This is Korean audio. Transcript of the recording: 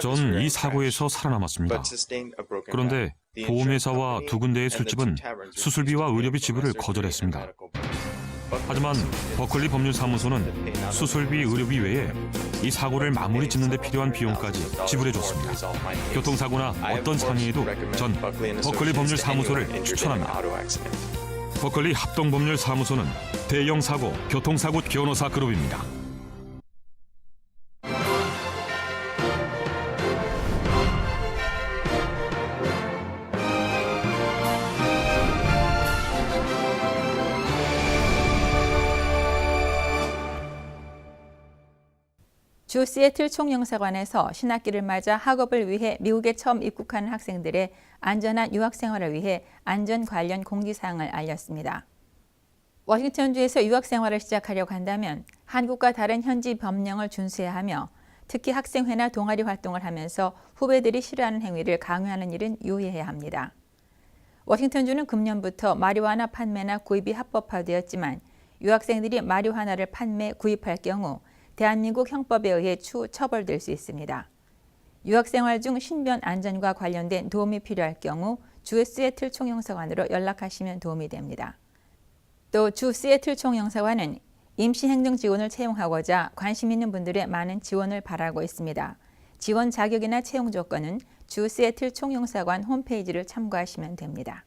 전 이 사고에서 살아남았습니다. 그런데 보험회사와 두 군데의 술집은 수술비와 의료비 지불을 거절했습니다. 하지만 버클리 법률사무소는 수술비, 의료비 외에 이 사고를 마무리 짓는 데 필요한 비용까지 지불해 줬습니다. 교통사고나 어떤 상해에도 전 버클리 법률사무소를 추천합니다. 버클리 합동법률사무소는 대형 사고, 교통사고 변호사 그룹입니다. 주 시애틀 총영사관에서 신학기를 맞아 학업을 위해 미국에 처음 입국하는 학생들의 안전한 유학 생활을 위해 안전 관련 공지사항을 알렸습니다. 워싱턴주에서 유학 생활을 시작하려고 한다면 한국과 다른 현지 법령을 준수해야 하며 특히 학생회나 동아리 활동을 하면서 후배들이 싫어하는 행위를 강요하는 일은 유의해야 합니다. 워싱턴주는 금년부터 마리화나 판매나 구입이 합법화되었지만 유학생들이 마리화나를 판매, 구입할 경우 대한민국 형법에 의해 추후 처벌될 수 있습니다. 유학생활 중 신변 안전과 관련된 도움이 필요할 경우 주 시애틀 총영사관으로 연락하시면 도움이 됩니다. 또 주 시애틀 총영사관은 임시 행정 지원을 채용하고자 관심 있는 분들의 많은 지원을 바라고 있습니다. 지원 자격이나 채용 조건은 주 시애틀 총영사관 홈페이지를 참고하시면 됩니다.